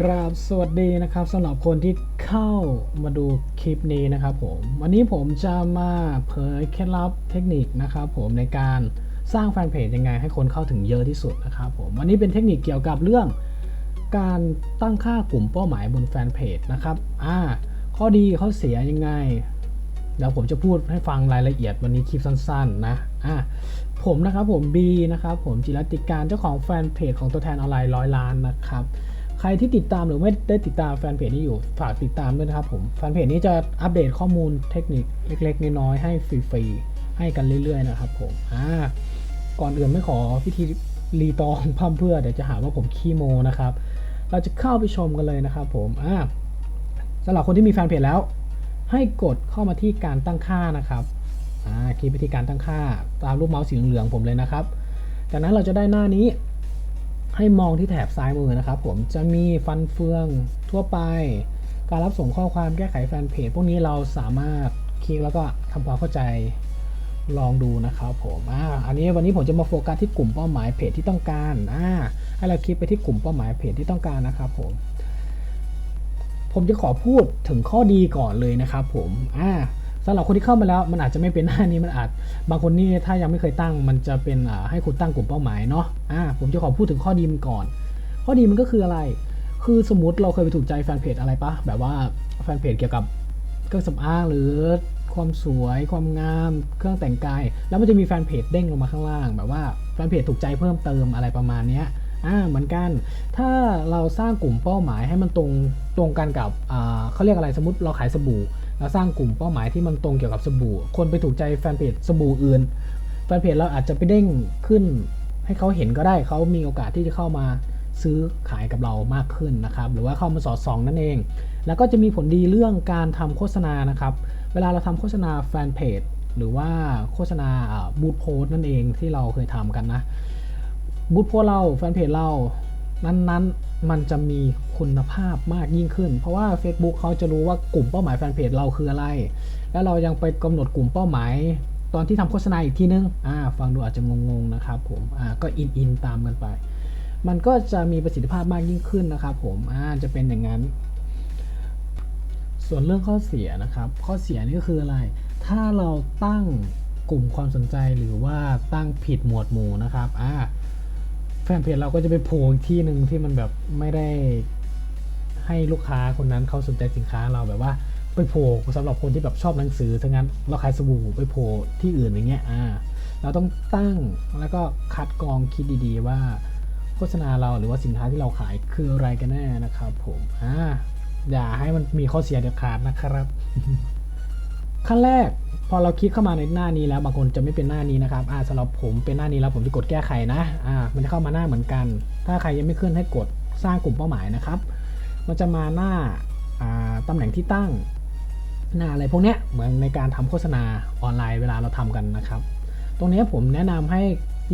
กราบสวัสดีนะครับสำหรับคนที่เข้ามาดูคลิปนี้นะครับผม วันนี้ผมจะมาเผยเคล็ดลับเทคนิคนะครับผมในการสร้างแฟนเพจยังไงให้คนเข้าถึงเยอะที่สุดนะครับผมวันนี้เป็นเทคนิคเกี่ยวกับเรื่องการตั้งค่ากลุ่มเป้าหมายบนแฟนเพจนะครับอ่าข้อดีข้อเสียยังไงเดี๋ยวผมจะพูดให้ฟังรายละเอียดวันนี้คลิปสั้นๆนะอะผมนะครับผม B นะครับผมจิรติการเจ้าของแฟนเพจของตัวแทนออนไลน์ร้อยล้านนะครับ ใครที่ติดตามหรือไม่ได้ติดตามแฟนเพจนี้อยู่ฝากติดตามด้วยนะครับผมแฟนเพจนี้จะอัปเดตข้อมูลเทคนิคเล็กๆน้อยๆให้ฟรีๆให้กันเรื่อยๆนะครับผมอ่าก่อนอื่นไม่ขอพิธีรีตองพั่มเพื่อเดี๋ยวจะหาว่าผมขี้โมนะครับ เราจะเข้าไปชมกันเลยนะครับผมอ่าสำหรับคนที่มีแฟนเพจแล้ว ให้กดเข้ามาที่การตั้งค่านะครับอ่าคลิกไปที่การตั้งค่า ตามรูปเมาส์สีเหลืองผมเลยนะครับ จากนั้นเราจะได้หน้านี้ ให้มองที่แถบซ้ายมือนะครับผมจะมีฟันเฟืองทั่วไป การรับส่งข้อความแก้ไขแฟนเพจพวกนี้เราสามารถคลิกแล้วก็ทำความเข้าใจลองดูนะครับผมอ่าอันนี้วันนี้ผมจะมาโฟกัสที่กลุ่มเป้าหมายเพจที่ต้องการอ่าให้เราคลิกไปที่กลุ่มเป้าหมายเพจที่ต้องการนะครับผมผมจะขอพูดถึงข้อดีก่อนเลยนะครับผมอ่า สำหรับคนที่เข้ามาแล้วมันอาจจะไม่เป็นหน้านี้มันอาจ บางคนนี่ถ้ายังไม่เคยตั้ง มันจะเป็นให้คุณตั้งกลุ่มเป้าหมายเนาะอ่าผมจะขอพูดถึงข้อดีมันก่อน ข้อดีมันก็คืออะไร คือสมมติเราเคยไปถูกใจแฟนเพจอะไรปะแบบว่าแฟนเพจเกี่ยวกับเครื่องสำอางหรือความสวยความงาม เครื่องแต่งกาย แล้วมันจะมีแฟนเพจเด้งลงมาข้างล่าง แบบว่าแฟนเพจถูกใจเพิ่มเติมอะไรประมาณนี้อ่าเหมือนกัน ถ้าเราสร้างกลุ่มเป้าหมายให้มันตรงตรงกันกับอ่าเขาเรียกอะไรสมมติเราขายสบู่ เราสร้างกลุ่มเป้าหมายที่มันตรงเกี่ยวกับสบู่ คนไปถูกใจแฟนเพจสบู่อื่น แฟนเพจเราอาจจะไปเด้งขึ้น ให้เขาเห็นก็ได้เขามีโอกาสที่จะเข้ามาซื้อขายกับเรามากขึ้นนะครับ หรือว่าเข้ามาสอดส่องนั่นเอง แล้วก็จะมีผลดีเรื่องการทำโฆษณานะครับ เวลาเราทำโฆษณาแฟนเพจหรือว่าโฆษณาบูธโพสนั่นเองที่เราเคยทำกันนะบูธโพสเราแฟนเพจเรา นั้นๆ มันจะมีคุณภาพมากยิ่งขึ้น เพราะว่า Facebook เขาจะรู้ว่ากลุ่มเป้าหมายแฟนเพจเราคืออะไร แล้วเรายังไปกำหนดกลุ่มเป้าหมาย ตอนที่ทำโฆษณาอีกทีนึง อ่า ฟังดูอาจจะงงๆนะครับผมอ่าก็อินอินตามกันไป มันก็จะมีประสิทธิภาพมากยิ่งขึ้นนะครับผมอ่าจะเป็นอย่างนั้น ส่วนเรื่องข้อเสียนะครับ ข้อเสียนี่ก็คืออะไร ถ้าเราตั้งกลุ่มความสนใจหรือว่าตั้งผิดหมวดหมู่นะครับอ่า แฟนเพจเราก็จะไปโผล่อีกที่หนึ่งที่มันแบบไม่ได้ให้ลูกค้าคนนั้นเขาสนใจสินค้าเราแบบว่าไปโผล่สำหรับคนที่แบบชอบหนังสือทั้งนั้นเราขายสบู่ไปโผล่ที่อื่นอย่างเงี้ยอ่าเราต้องตั้งแล้วก็คัดกรองคิดดีๆว่าโฆษณาเราหรือว่าสินค้าที่เราขายคืออะไรกันแน่นะครับผมอ่าอย่าให้มันมีข้อเสียเด็ดขาดนะครับ ขั้นแรก อเราคลิกเข้ามาในหน้านี้แล้วบางคนจะไม่เป็นหน้านี้นะครับอ่าสำหรับผมเป็นหน้านี้แล้วผมจะกดแก้ไขนะอ่ามันจะเข้ามาหน้าเหมือนกัน ถ้าใครยังไม่ขึ้นให้กดสร้างกลุ่มเป้าหมายนะครับ มันจะมาหน้าอ่าตำแหน่งที่ตั้งหน้าอะไรพวกเนี้ยเหมือนในการทำโฆษณาออนไลน์เวลาเราทำกันนะครับ ตรงนี้ผมแนะนำให้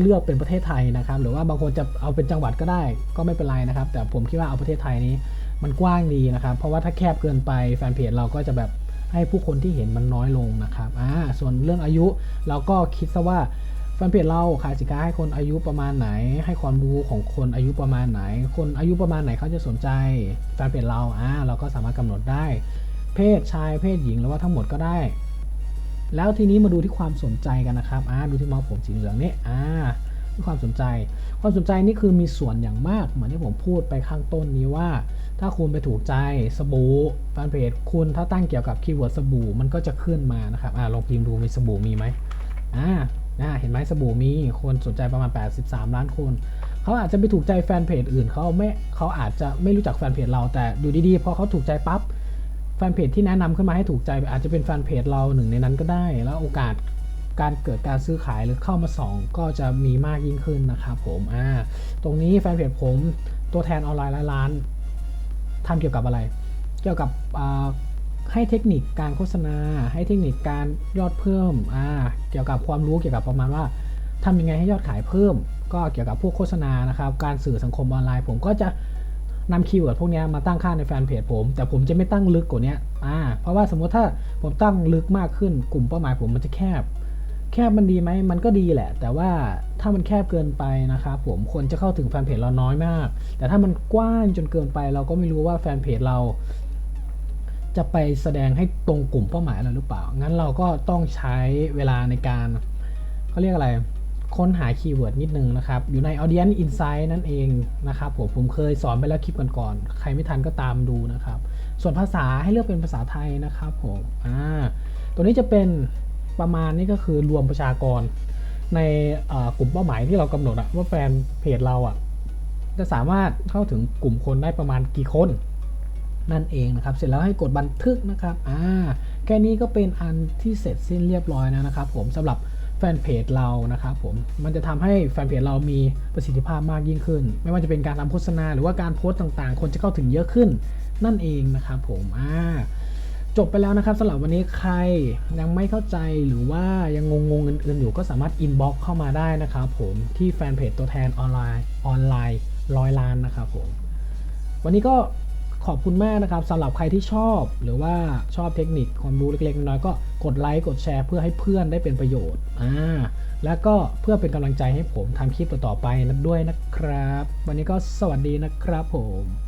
เลือกเป็นประเทศไทยนะครับ หรือว่าบางคนจะเอาเป็นจังหวัดก็ได้ ก็ไม่เป็นไรนะครับ แต่ผมคิดว่าเอาประเทศไทยนี้มันกว้างดีนะครับ เพราะว่าถ้าแคบเกินไปแฟนเพจเราก็จะแบบ ให้ผู้คนที่เห็นมันน้อยลงนะครับอ่าส่วนเรื่องอายุเราก็คิดซะว่าแฟนเพจเราขายสินค้าให้คนอายุประมาณไหน ให้ความรู้ของคนอายุประมาณไหน คนอายุประมาณไหนเขาจะสนใจแฟนเพจเราอ่าเราก็สามารถกำหนดได้ เพศชายเพศหญิงหรือว่าทั้งหมดก็ได้ แล้วทีนี้มาดูที่ความสนใจกันนะครับอ่าดูที่มาส์ผมสีเหลืองนี่อ่า ความสนใจ ความสนใจนี่คือมีส่วนอย่างมาก เหมือนที่ผมพูดไปข้างต้นนี้ว่า ถ้าคุณไปถูกใจสบู่แฟนเพจคุณถ้าตั้งเกี่ยวกับคีย์เวิร์ดสบู่มันก็จะขึ้นมานะครับอ่าลองพิมพ์ดูมีสบู่มีไหมอ่าเห็นไหมสบู่มีคนสนใจประมาณ 83 ล้านคน เขาอาจจะไปถูกใจแฟนเพจอื่นเขาไม่เขาอาจจะไม่รู้จักแฟนเพจเราแต่อยู่ดีๆพอเขาถูกใจปั๊บแฟนเพจที่แนะนำขึ้นมาให้ถูกใจอาจจะเป็นแฟนเพจเราหนึ่งในนั้นก็ได้ แล้วโอกาส การเกิดการซื้อขายหรือเข้ามาส่องก็จะมีมากยิ่งขึ้นนะครับผมอ่าตรงนี้แฟนเพจผมตัวแทนออนไลน์ร้านทำเกี่ยวกับอะไร เกี่ยวกับให้เทคนิคการโฆษณา ให้เทคนิคการยอดเพิ่มอ่าเกี่ยวกับความรู้เกี่ยวกับประมาณว่าทำยังไงให้ยอดขายเพิ่ม ก็เกี่ยวกับพวกโฆษณานะครับการสื่อสังคมออนไลน์ ผมก็จะนำคีย์เวิร์ดพวกนี้มาตั้งค่าในแฟนเพจผม แต่ผมจะไม่ตั้งลึกกว่านี้อ่าเพราะว่าสมมติถ้าผมตั้งลึกมากขึ้นกลุ่มเป้าหมายผมมันจะแคบ แคบมันดีไหมมันก็ดีแหละ แต่ว่าถ้ามันแคบเกินไปนะครับผมคนจะเข้าถึงแฟนเพจเราน้อยมาก แต่ถ้ามันกว้างจนเกินไป เราก็ไม่รู้ว่าแฟนเพจเรา จะไปแสดงให้ตรงกลุ่มเป้าหมายเราหรือเปล่า งั้นเราก็ต้องใช้เวลาในการเขาเรียกอะไรค้นหาคีย์เวิร์ดนิดนึงนะครับ อยู่ใน Audience Insight นั่นเองนะครับผมผมเคยสอนไปแล้วคลิปก่อนๆใครไม่ทันก็ตามดูนะครับ ส่วนภาษาให้เลือกเป็นภาษาไทยนะครับผมอ่าตัวนี้จะเป็น ประมาณนี้ก็คือรวมประชากร ในกลุ่มเป้าหมายที่เรากำหนดว่าแฟนเพจเราอะจะสามารถเข้าถึงกลุ่มคนได้ประมาณกี่คนนั่นเองนะครับ เสร็จแล้วให้กดบันทึกนะครับ อ่า แค่นี้ก็เป็นอันที่เสร็จสิ้นเรียบร้อยแล้วนะครับ ผมสำหรับแฟนเพจเรานะครับผม มันจะทำให้แฟนเพจเรามีประสิทธิภาพมากยิ่งขึ้น ไม่ว่าจะเป็นการทำโฆษณาหรือว่าการโพสต์ต่างๆ คนจะเข้าถึงเยอะขึ้นนั่นเองนะครับผม อ่า จบไปแล้วนะครับสำหรับวันนี้ใครยังไม่เข้าใจหรือว่ายังงงๆอื่นๆอยู่ก็สามารถอินบ็อกเข้ามาได้นะครับผมที่แฟนเพจตัวแทนออนไลน์ออนไลน์ร้อยล้านนะครับผมวันนี้ก็ขอบคุณมากนะครับสำหรับใครที่ชอบ หรือว่าชอบเทคนิคความรู้เล็กๆน้อยๆก็กดไลค์กดแชร์เพื่อให้เพื่อนได้เป็นประโยชน์อ่าแล้วก็เพื่อเป็นกำลังใจให้ผมทำคลิปต่อๆไปนัด้วยนะครับ วันนี้ก็สวัสดีนะครับผม